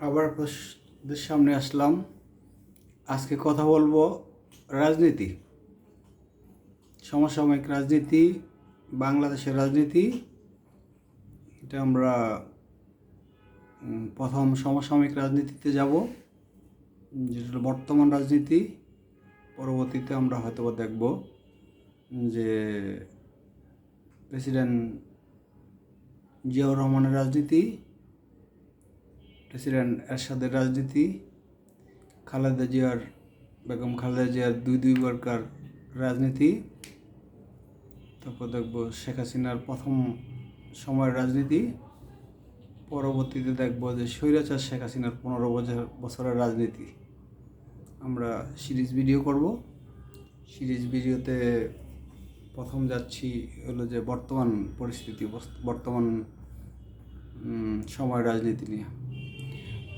আবার আপনাদের সামনে আসলাম। আজকে কথা বলব রাজনীতি। সমসাময়িক রাজনীতি, বাংলাদেশের রাজনীতি। এটা আমরা প্রথম সমসাময়িক রাজনীতিতে যাব, যেটা বর্তমান রাজনীতি। পরবর্তীতে আমরা হয়তো দেখব যে প্রেসিডেন্ট জিয়াউর রহমানের রাজনীতি প্রেসিডেন্ট এরশাদের রাজনীতি খালেদা জিয়ার বেগম খালেদা জিয়ার দুই দুইবারকার রাজনীতি তারপর দেখব শেখ হাসিনার প্রথম সময়ের রাজনীতি পরবর্তীতে দেখব যে স্বৈরাচার শেখ হাসিনার পনেরো বছর বছরের রাজনীতি। আমরা সিরিজ ভিডিও করব। সিরিজ ভিডিওতে প্রথম যাচ্ছি হলো যে বর্তমান পরিস্থিতি বর্তমান উম, সময়ের রাজনীতি নিয়ে।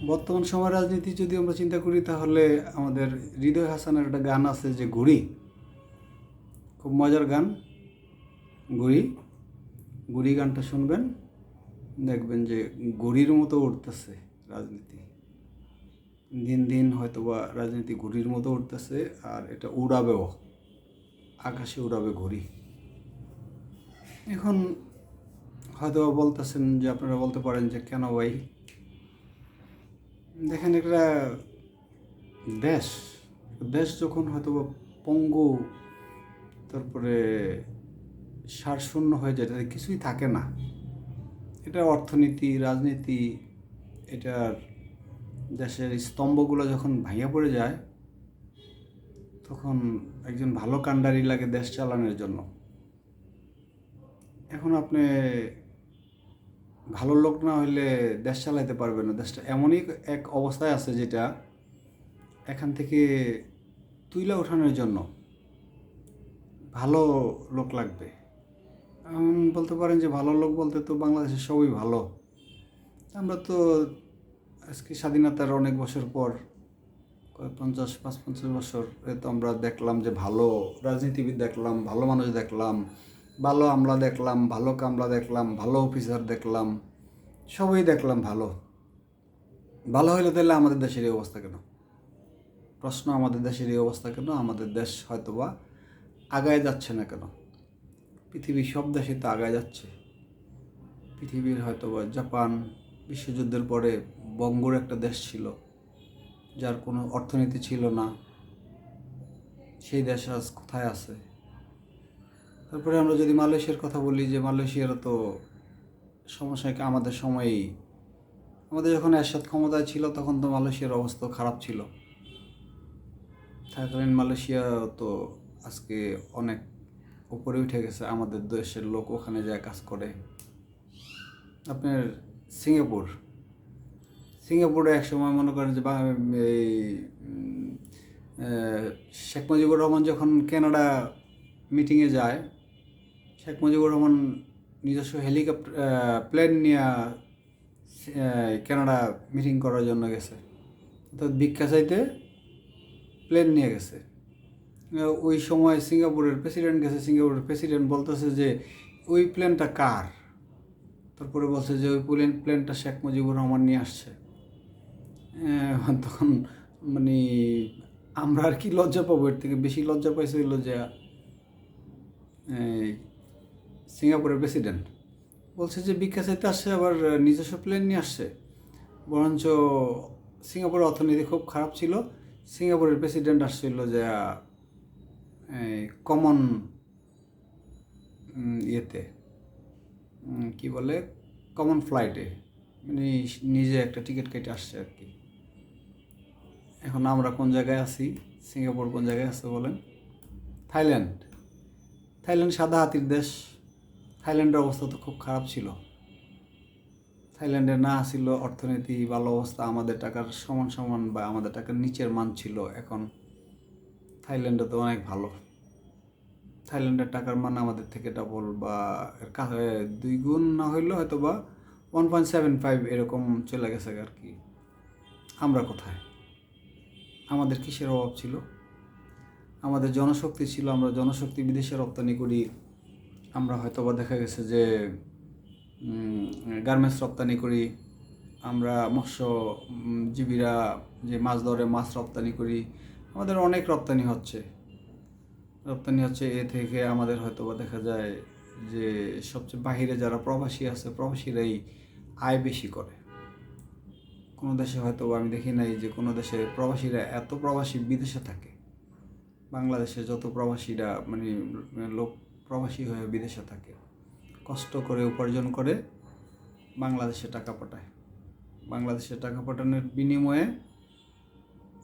বর্তমান সময় রাজনীতি যদি আমরা চিন্তা করি, তাহলে আমাদের হৃদয় হাসানের একটা গান আছে যে ঘুড়ি খুব মজার গান। ঘুড়ি ঘুড়ি গানটা শুনবেন, দেখবেন যে ঘুড়ির মতো উঠতেছে রাজনীতি। দিন দিন হয়তো বা রাজনীতি ঘুড়ির মতো উঠতেছে, আর এটা উড়াবেও, আকাশে উড়াবে ঘুড়ি এখন হয়তো বলতেছেন যে, আপনারা বলতে পারেন যে, কেন ভাই? দেখেন একটা দেশ দেশ যখন হয়তো পঙ্গু, তারপরে সারশূন্য হয়ে যায়, তাতে কিছুই থাকে না। এটা অর্থনীতি, রাজনীতি, এটার দেশের স্তম্ভগুলো যখন ভাঙিয়া পড়ে যায়, তখন একজন ভালো কাণ্ডারি লাগে দেশ চালানোর জন্য। এখন আপনি ভালো লোক না হইলে দেশ চালাইতে পারবে না। দেশটা এমনই এক অবস্থায় আছে যেটা এখান থেকে তুইলা ওঠানোর জন্য ভালো লোক লাগবে। বলতে পারেন যে ভালো লোক বলতে তো বাংলাদেশের সবই ভালো। আমরা তো আজকে স্বাধীনতার অনেক বছর পর পঞ্চাশ, পাঁচ পঞ্চাশ বছর তো আমরা দেখলাম যে ভালো রাজনীতিবিদ দেখলাম, ভালো মানুষ দেখলাম। ভালো আমলা দেখলাম, ভালো কামলা দেখলাম, ভালো অফিসার দেখলাম, সবই দেখলাম ভালো। ভালো হইলে তাহলে আমাদের দেশের এই অবস্থা কেন? প্রশ্ন, আমাদের দেশের এই অবস্থা কেন? আমাদের দেশ হয়তোবা আগায় যাচ্ছে না কেন? পৃথিবীর সব দেশে তো আগায় যাচ্ছে। পৃথিবীর হয়তোবা জাপান বিশ্বযুদ্ধের পরে বঙ্গর একটা দেশ ছিল, যার কোনো অর্থনীতি ছিল না। সেই দেশ আজ কোথায় আছে? তারপরে আমরা যদি মালয়েশিয়ার কথা বলি যে মালয়েশিয়ারও তো সমস্যা আমাদের সময়েই, আমাদের যখন এরশাদ ক্ষমতায় ছিল তখন তো মালয়েশিয়ার অবস্থা খারাপ ছিল। থাকালীন মালয়েশিয়া তো আজকে অনেক উপরে উঠে গেছে, আমাদের দেশের লোক ওখানে যায় কাজ করে। আপনার সিঙ্গাপুর, সিঙ্গাপুরে এক সময় মনে করেন যে এই শেখ মুজিবুর রহমান যখন কানাডা মিটিংয়ে যায় শেখ মুজিবুর রহমান নিজস্ব হেলিকপ্টার প্লেন নিয়ে কানাডা মিটিং করার জন্য গেছে। তো ভিক্ষা চাইতে প্লেন নিয়ে গেছে। ওই সময় সিঙ্গাপুরের প্রেসিডেন্ট গেছে। সিঙ্গাপুরের প্রেসিডেন্ট বলতেছে যে, ওই প্লেনটা কার? তারপরে বলছে যে, ওই প্লেন প্লেনটা শেখ মুজিবুর রহমান নিয়ে আসছে। তখন মানে আমরা আর কি লজ্জা পাবো? এর থেকে বেশি লজ্জা পাইছে হইল যে সিঙ্গাপুরের প্রেসিডেন্ট। বলছে যে ভিক্ষা চাইতে আসছে, আবার নিজস্ব প্লেন নিয়ে আসছে। বরঞ্চ সিঙ্গাপুরের অর্থনীতি খুব খারাপ ছিল। সিঙ্গাপুরের প্রেসিডেন্ট আসছিল যে কমন ইয়েতে কি বলে কমন ফ্লাইটে মানে নিজে একটা টিকিট কেটে আসছে আর কি। এখন আমরা কোন জায়গায় আছি? সিঙ্গাপুর কোন জায়গায় আছে বলেন? থাইল্যান্ড। থাইল্যান্ড সাদা হাতির দেশ। থাইল্যান্ডের অবস্থা তো খুব খারাপ ছিল। থাইল্যান্ডে না ছিল অর্থনীতি, ভালো অবস্থা, আমাদের টাকার সমান সমান বা আমাদের টাকার নিচের মান ছিল। এখন থাইল্যান্ডে তো অনেক ভালো। থাইল্যান্ডের টাকার মান আমাদের থেকে ডাবল বা এর কাছে দুই গুণ না হইলেও হয়তো বা ওয়ান পয়েন্ট সেভেন ফাইভ এরকম চলে গেছে আর কি। আমরা কোথায়? আমাদের কিসের অভাব ছিল? আমাদের জনশক্তি ছিল, আমরা জনশক্তি বিদেশে রপ্তানি করি। আমরা হয়তো বা দেখা গেছে যে গার্মেন্টস রপ্তানি করি, আমরা মৎস্যজীবীরা যে মাছ ধরে মাছ রপ্তানি করি, আমাদের অনেক রপ্তানি হচ্ছে। রপ্তানি হচ্ছে এ থেকে আমাদের হয়তো বা দেখা যায় যে, সবচেয়ে বাহিরে যারা প্রবাসী আছে, প্রবাসীরাই আয় বেশি করে। কোনো দেশে হয়তো আমি দেখি নাই যে, কোনো দেশে প্রবাসীরা এত প্রবাসী বিদেশে থাকে। বাংলাদেশে যত প্রবাসীরা মানে লোক প্রবাসী হয়ে বিদেশে থাকে। কষ্ট করে, উপার্জন করে বাংলাদেশে টাকা পাঠায়। বাংলাদেশে টাকা পাঠানোর বিনিময়ে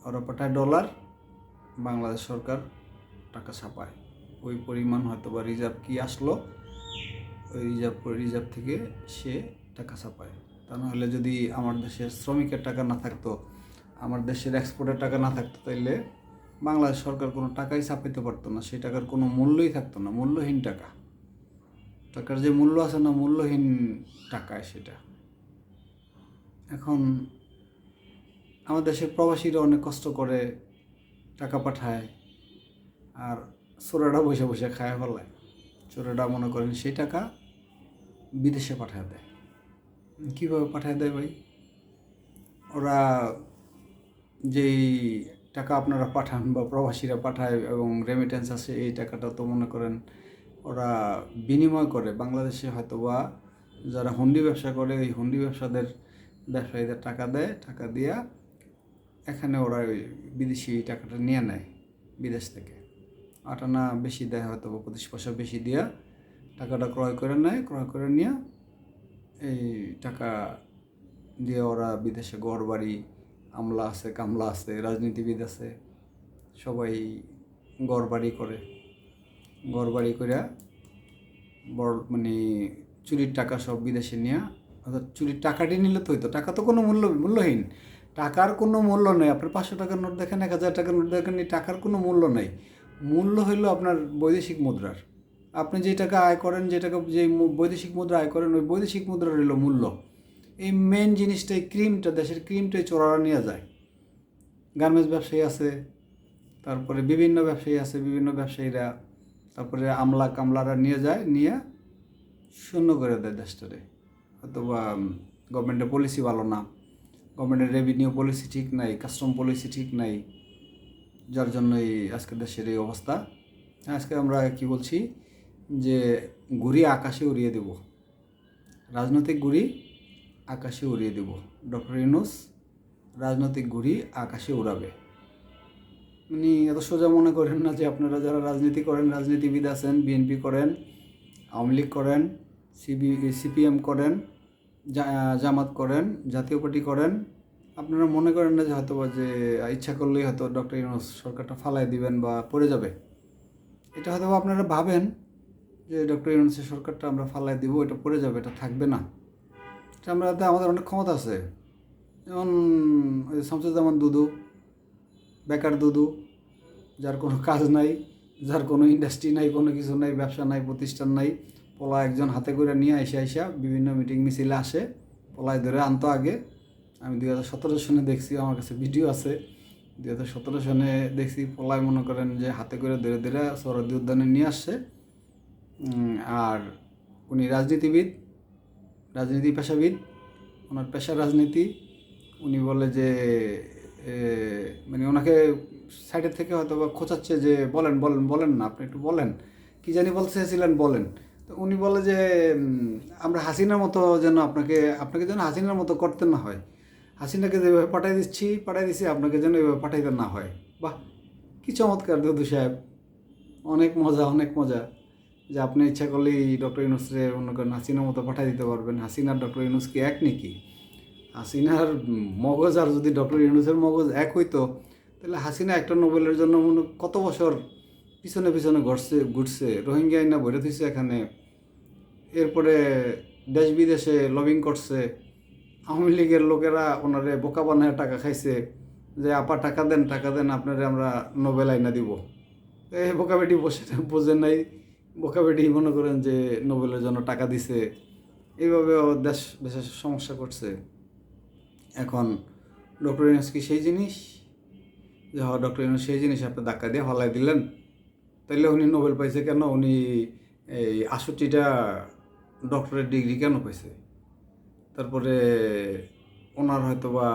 ওরা পাঠায় ডলার বাংলাদেশ সরকার টাকা ছাপায়। ওই পরিমাণ হয়তো বা রিজার্ভ কি আসলো, ওই রিজার্ভ রিজার্ভ থেকে সে টাকা ছাপায়। তা নাহলে যদি আমার দেশের শ্রমিকের টাকা না থাকতো, আমার দেশের এক্সপোর্টের টাকা না থাকতো, তাইলে বাংলাদেশ সরকার কোনো টাকাই ছাপাইতে পারতো না। সেই টাকার কোনো মূল্যই থাকতো না। মূল্যহীন টাকা। টাকার যে মূল্য আছে না, মূল্যহীন টাকায় সেটা। এখন আমাদের দেশের প্রবাসীরা অনেক কষ্ট করে টাকা পাঠায় আর চোরেরা বসে বসে খায় ফেলায় চোরেরা মনে করেন সেই টাকা বিদেশে পাঠায় দেয়। কীভাবে পাঠায় দেয় ভাই? ওরা যেই টাকা আপনারা পাঠান বা প্রবাসীরা পাঠায় এবং রেমিটেন্স আছে এই টাকাটা তো মনে করেন ওরা বিনিময় করে। বাংলাদেশে হয়তো বা যারা হুন্ডি ব্যবসা করে, ওই হুন্ডি ব্যবসাদের ব্যবসায়ীদের টাকা দেয়, টাকা দিয়া এখানে ওরা ওই বিদেশি টাকাটা নিয়ে নেয় বিদেশ থেকে। আট আনা বেশি দেয় হয়তো বা পঁচিশ পয়সা বেশি দিয়া টাকাটা ক্রয় করে নেয়, ক্রয় করে নিয়ে এই টাকা দিয়ে ওরা বিদেশে ঘর বাড়ি আমলা আছে, কামলা আছে, রাজনীতিবিদ আছে, সবাই ঘর বাড়ি করে। ঘর বাড়ি করে বড় মানে চুরির টাকা সব বিদেশে নিয়ে, অর্থাৎ চুরির টাকাটি নিলে তো হইতো, টাকা তো কোনো মূল্য, মূল্যহীন। টাকার কোনো মূল্য নেই, আপনার পাঁচশো টাকার নোট দেখেন, এক হাজার টাকার নোট দেখেন, এই টাকার কোনো মূল্য নেই। মূল্য হইল আপনার বৈদেশিক মুদ্রার। আপনি যে টাকা আয় করেন যে টাকা যে বৈদেশিক মুদ্রা আয় করেন, ওই বৈদেশিক মুদ্রার হইল মূল্য। এই মেন জিনিসটাই ক্রিমটা দেশের ক্রিমটাই চোরারা নিয়ে যায়। গার্মেন্টস ব্যবসায়ী আছে, তারপরে বিভিন্ন ব্যবসায়ী আছে, বিভিন্ন ব্যবসায়ীরা, তারপরে আমলা কামলারা নিয়ে যায়, নিয়ে শূন্য করে দেয় দেশটারে। অথবা গভর্নমেন্টের পলিসি ভালো না গভর্নমেন্টের রেভিনিউ পলিসি ঠিক নাই কাস্টম পলিসি ঠিক নাই, যার জন্যই আজকে দেশের এই অবস্থা। আজকে আমরা কি বলছি, যে ঘুরি আকাশে উড়িয়ে দেব। রাজনৈতিক ঘুরি আকাশে উড়িয়ে দেব। ডক্টর ইউনুস, রাজনৈতিক ঘুরি আকাশে উড়াবে। মানে এত সোজা মনে করেন না যে আপনারা যারা রাজনীতি করেন, রাজনীতিবিদ আছেন, বিএনপি করেন, আওয়ামী লীগ করেন, সিবি, সিপিএম করেন জামাত করেন, জাতীয় পার্টি করেন, আপনারা মনে করেন না যে হয়তো বা যে ইচ্ছা করলেই হয়তো ডক্টর ইউনুস সরকারটা ফালাই দিবেন বা পড়ে যাবে। এটা হয়তো আপনারা ভাবেন যে ডক্টর ইউনুসের সরকারটা আমরা ফালাই দিব, এটা পড়ে যাবে, এটা থাকবে না। আমরা আমাদের অনেক ক্ষমতা আছে। যেমন ওই শামসুজ্জামান দুদু, বেকার দুদু, যার কোনো কাজ নাই, যার কোনো ইন্ডাস্ট্রি নাই, কোনো কিছু নাই, ব্যবসা নাই, প্রতিষ্ঠান নাই পোলা একজন হাতে করে নিয়ে আইসা আইসা বিভিন্ন মিটিং মিছিলে আসে পোলায় ধরে আনতো আগে। আমি দুই হাজার সতেরো সনে দেখছি, আমার কাছে ভিডিও আছে। দুই হাজার সতেরো সনে দেখছি পোলায় মনে করেন যে হাতে করে ধরে ধরে সরদি উদ্যানে নিয়ে আসছে। আর উনি রাজনীতিবিদ রাজনীতি পেশাবিদ। ওনার পেশা রাজনীতি, উনি বলে যে মানে ওনাকে সাইডের থেকে হয়তো বা খোঁচাচ্ছে যে, বলেন বলেন বলেন না, আপনি একটু বলেন। কি জানি বলতে চেয়েছিলেন বলেন। তো উনি বলে যে আমরা হাসিনার মতো যেন আপনাকে আপনাকে যেন হাসিনার মতো করতে না হয়। হাসিনাকে যেভাবে পাঠাই দিচ্ছি পাঠাই দিচ্ছি আপনাকে যেন এভাবে পাঠাইতে না হয়। বাহ, কী চমৎকার, দুদু সাহেব। অনেক মজা অনেক মজা। যে আপনি ইচ্ছা করলেই ডক্টর ইউনুসরে মনে করেন হাসিনার মতো পাঠাই দিতে পারবেন। হাসিনার ডক্টর ইউনুস কি এক নাকি? হাসিনার মগজ আর যদি ডক্টর ইউনুসের মগজ এক হইতো, তাহলে হাসিনা একটা নোবেলের জন্য মনে কত বছর পিছনে পিছনে ঘটছে ঘুরছে, রোহিঙ্গা আইনা ভরে দিছে এখানে। এরপরে দেশ বিদেশে লবিং করছে। আওয়ামী লীগের লোকেরা ওনারে বোকা বানায় টাকা খাইছে যে, আপা, টাকা দেন টাকা দেন, আপনারে আমরা নোবেল আইনা দিব। এই বোকা বেটি বসে বোঝে নাই। বোকা বেটি মনে করেন যে নোবেলের জন্য টাকা দিছে এইভাবে ও দেশ, দেশের সমস্যা করছে। এখন ডক্টর ইউনুস কি সেই জিনিস? যে হ, ডক্টর ইউনুস সেই জিনিস আপনি ধাক্কা দিয়ে হলাই দিলেন। তাইলে উনি নোবেল পাইছে কেন? উনি এই আষট্টিটা ডক্টরের ডিগ্রি কেন পাইছে? তারপরে ওনার হয়তো বা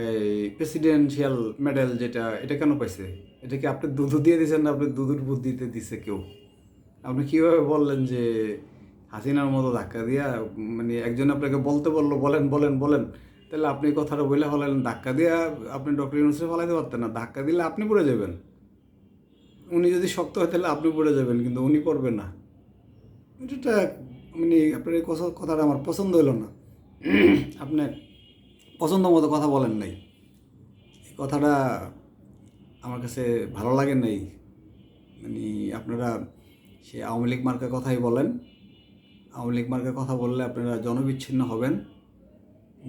এই প্রেসিডেন্সিয়াল মেডেল যেটা, এটা কেন পাইছে? এটা কি আপনি দুধু দিয়ে দিয়েছেন না আপনি দুধুর বুদ্ধিতে দিছে কেউ? আপনি কীভাবে বললেন যে হাসিনার মতো ধাক্কা দিয়া মানে একজন আপনাকে বলতে বলল, বলেন বলেন বলেন, তাহলে আপনি কথাটা বলে ফেলেন ধাক্কা দিয়া আপনি ডক্টর ইউনুসে ফলাইতে পারতেন না, ধাক্কা দিলে আপনি পড়ে যাবেন। উনি যদি শক্ত হয় তাহলে আপনি পড়ে যাবেন, কিন্তু উনি পড়বেন না। এটা মানে আপনার এই কথাটা আমার পছন্দ হলো না। আপনি পছন্দ মতো কথা বলেন নাই। এই কথাটা আমার কাছে ভালো লাগে নাই। মানে আপনারা সে আওয়ামী লীগ মার্কার কথাই বলেন। আওয়ামী লীগ মার্কার কথা বললে আপনারা জনবিচ্ছিন্ন হবেন।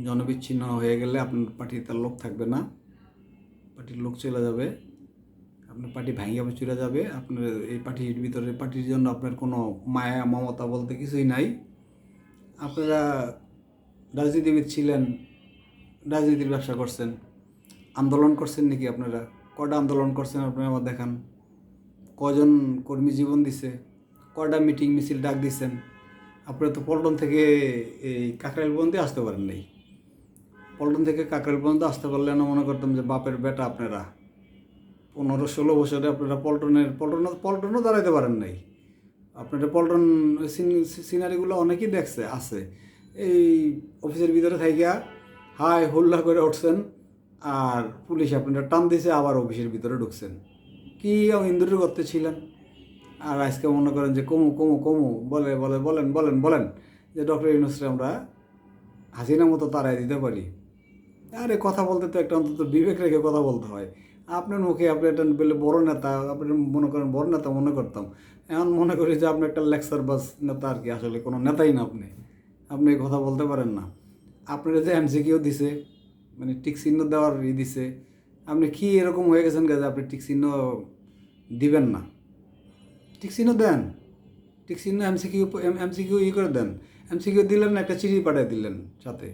জনবিচ্ছিন্ন হয়ে গেলে আপনার পার্টির তার লোক থাকবে না। পার্টির লোক চলে যাবে। আপনার পার্টি ভাঙিয়ে চলে যাবে। আপনার এই পার্টির ভিতরে পার্টির জন্য আপনার কোনো মায়া, মমতা বলতে কিছুই নাই। আপনারা রাজনীতিবিদ ছিলেন, রাজনীতির ব্যবসা করছেন। আন্দোলন করছেন নাকি আপনারা? কটা আন্দোলন করছেন আপনারা আমার দেখান। কজন কর্মী জীবন দিছে কটা মিটিং মিছিল ডাক দিছেন, আপনারা তো পল্টন থেকে এই কাকরাইল পর্যন্ত আসতে পারেন নাই। পল্টন থেকে কাকরাইল পর্যন্ত আসতে পারলে না মনে করতাম যে বাপের বেটা আপনারা। পনেরো ষোলো বছরে আপনারা পল্টনের, পল্টন, পল্টনও দাঁড়াইতে পারেন নাই। আপনারা পল্টন সিন- সিনারিগুলো অনেকেই দেখছে, আছে। এই অফিসের ভিতরে থাইকা হাই হুল্লা করে উঠছেন, আর পুলিশ আপনারা টান দিছে, আবার অফিসের ভিতরে ঢুকছেন। কি ইন্দুরের করতে ছিলেন? আর আজকে মনে করেন যে কমু কমু কমু, বলে বলে, বলেন বলেন বলেন যে ডক্টর ইউনুসরে আমরা হাসিনা মতো তারাই দিতে পারি। আরে কথা বলতে তো একটা অন্তত বিবেক রেখে কথা বলতে হয়। আপনার মুখে আপনি একটা বলে বড় নেতা, আপনি মনে করেন বড় নেতা মনে করতাম। এখন মনে করি যে আপনি একটা লেকচার বাস নেতা আর কি, আসলে কোনো নেতাই না আপনি। আপনি কথা বলতে পারেন না। আপনার যে এমসিকিউ দিছে মানে টিক চিহ্ন দেওয়ার ই দিছে, আপনি কি এরকম হয়ে গেছেন যে আপনি টিক চিহ্ন দিবেন না। টিক চিহ্ন দেন। টিক চিহ্ন এমসিকিউ এমসিকিউ ই করে দেন। এমসিকিউ দিলেন না, একটা চিঠি পাঠিয়ে দিলেন সাথে।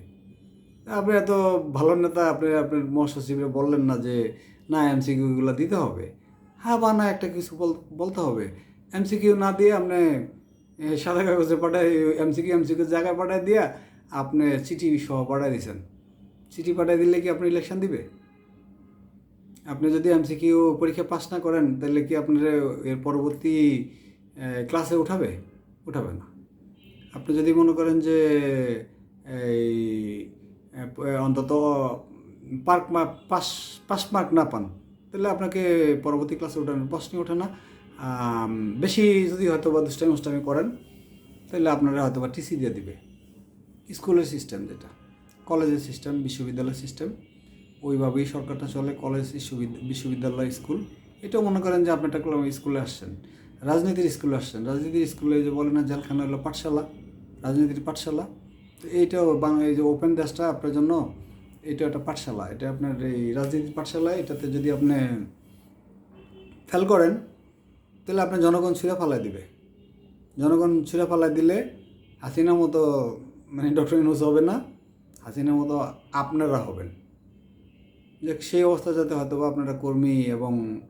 আপনি এত ভালো নেতা, আপনি আপনার মহাসচিবরে বললেন না যে, না এমসিকিউগুলো দিতে হবে। হ্যাঁ বা না, একটা কিছু বল- বলতে হবে। এমসিকিউ না দিয়ে আপনি সাদা কাগজে পাঠায় এমসিকিউ এমসিকিউ জায়গায় পাঠায় দিয়া আপনি চিঠি সহ পাঠায় দিয়েছেন। চিঠি পাঠায় দিলে কি আপনি ইলেকশন দিবে? আপনি যদি এমসিকিউ পরীক্ষা পাস না করেন, তাহলে কি আপনার, এর পরবর্তী ক্লাসে উঠাবে? উঠাবে না। আপনি যদি মনে করেন যে, এই অন্তত পার্ক পাস পাস মার্ক না পান, তাহলে আপনাকে পরবর্তী ক্লাসে ওঠানোর প্রশ্নই ওঠে না বেশি যদি হয়তো বা দুষ্টামি, মুষ্টামি করেন, তাহলে আপনারা হয়তো বা টিসি দিয়ে দিবে। স্কুলের সিস্টেম যেটা কলেজের সিস্টেম বিশ্ববিদ্যালয়ের সিস্টেম ওইভাবেই সরকারটা চলে কলেজ বিশ্ববিদ্যা- বিশ্ববিদ্যালয় স্কুল এটাও মনে করেন যে আপনি একটা স্কুলে আসছেন। রাজনীতির স্কুলে আসছেন। রাজনীতির স্কুলে যে বলে না, জেলখানা হলো পাঠশালা, রাজনীতির পাঠশালা। তো এইটাও বাংলা এই যে ওপেন দেশটা আপনার জন্য, এটা একটা পাঠশালা। এটা আপনার এই রাজনীতির পাঠশালা, এটাতে যদি আপনি ফেল করেন, তাহলে আপনার জনগণ ছুঁড়ে ফালাই দিবে। জনগণ ছুঁড়ে ফালাই দিলে হাসিনা মতো মানে ডক্টর ইউনুস হবে না, হাসিনার মতো আপনারা হবেন। যে সেই অবস্থা যাতে হয়তো বা আপনারা কর্মী এবং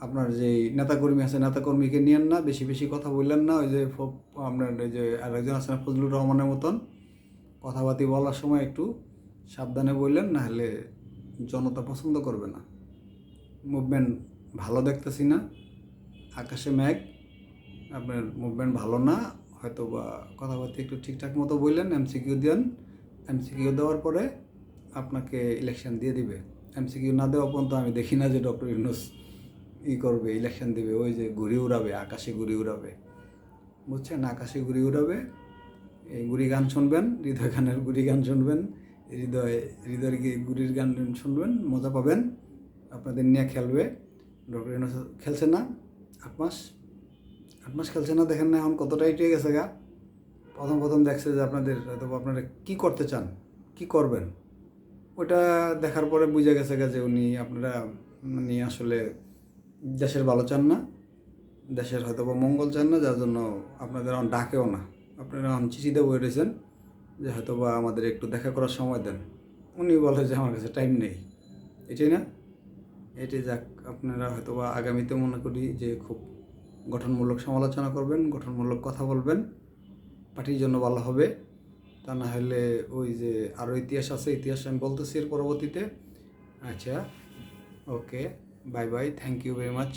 আপনার যে নেতাকর্মী আছে নেতাকর্মীকে নিয়েন না বেশি বেশি কথা বললেন না ওই যে আপনার ওই যে আরেকজন আছেন না, ফজলুর রহমানের মতন কথাবার্তি বলার সময় একটু সাবধানে বললেন না হলে জনতা পছন্দ করবে না। মুভমেন্ট ভালো দেখতেছি না আকাশে মেঘ আপনার মুভমেন্ট ভালো না হয়তো বা কথাবার্তা একটু ঠিকঠাক মতো বললেন এমসিকিউ দেন এমসিকিউ দেওয়ার পরে আপনাকে ইলেকশন দিয়ে দিবে। এমসিকিউ না দেওয়া পর্যন্ত আমি দেখি না যে ডক্টর ইউনুস ই করবে ইলেকশন দিবে। ওই যে ঘুরি উড়াবে, আকাশে ঘুরি উড়াবে। বুঝছেন? আকাশে ঘুরি উড়াবে। এই গুড়ি গান শুনবেন, হৃদয় গানের গুড়ি গান শুনবেন, হৃদয়, হৃদয়ের গুড়ির গান শুনবেন, মজা পাবেন। আপনাদের নিয়ে খেলবে। ডক্টর ইউনুস খেলছে না? আট মাস? আট মাস খেলছে না? দেখেন না এখন কতটা এটে গেছে গা। প্রথম প্রথম দেখছে যে আপনাদের হয়তো আপনারা কী করতে চান? কি করবেন? ওটা দেখার পরে বুঝে গেছে যে উনি আপনারা মানে আসলে দেশের ভালো চান না, দেশের হয়তো বা মঙ্গল চান না, যার জন্য আপনাদের এখন ডাকেও না। আপনারা এখন চিঠিতে বই রয়েছেন যে হয়তো বা আমাদের একটু দেখা করার সময় দেন। উনি বলে যে আমার কাছে টাইম নেই। এটাই না? এটাই যাক, আপনারা হয়তো বা আগামীতে মনে করি যে খুব গঠনমূলক সমালোচনা করবেন, গঠনমূলক কথা বলবেন, পার্টির জন্য ভালো হবে। তা না হলে ওই যে আরও ইতিহাস আছে, ইতিহাস আমি বলতেছি এর পরবর্তীতে। আচ্ছা okay bye bye thank you very much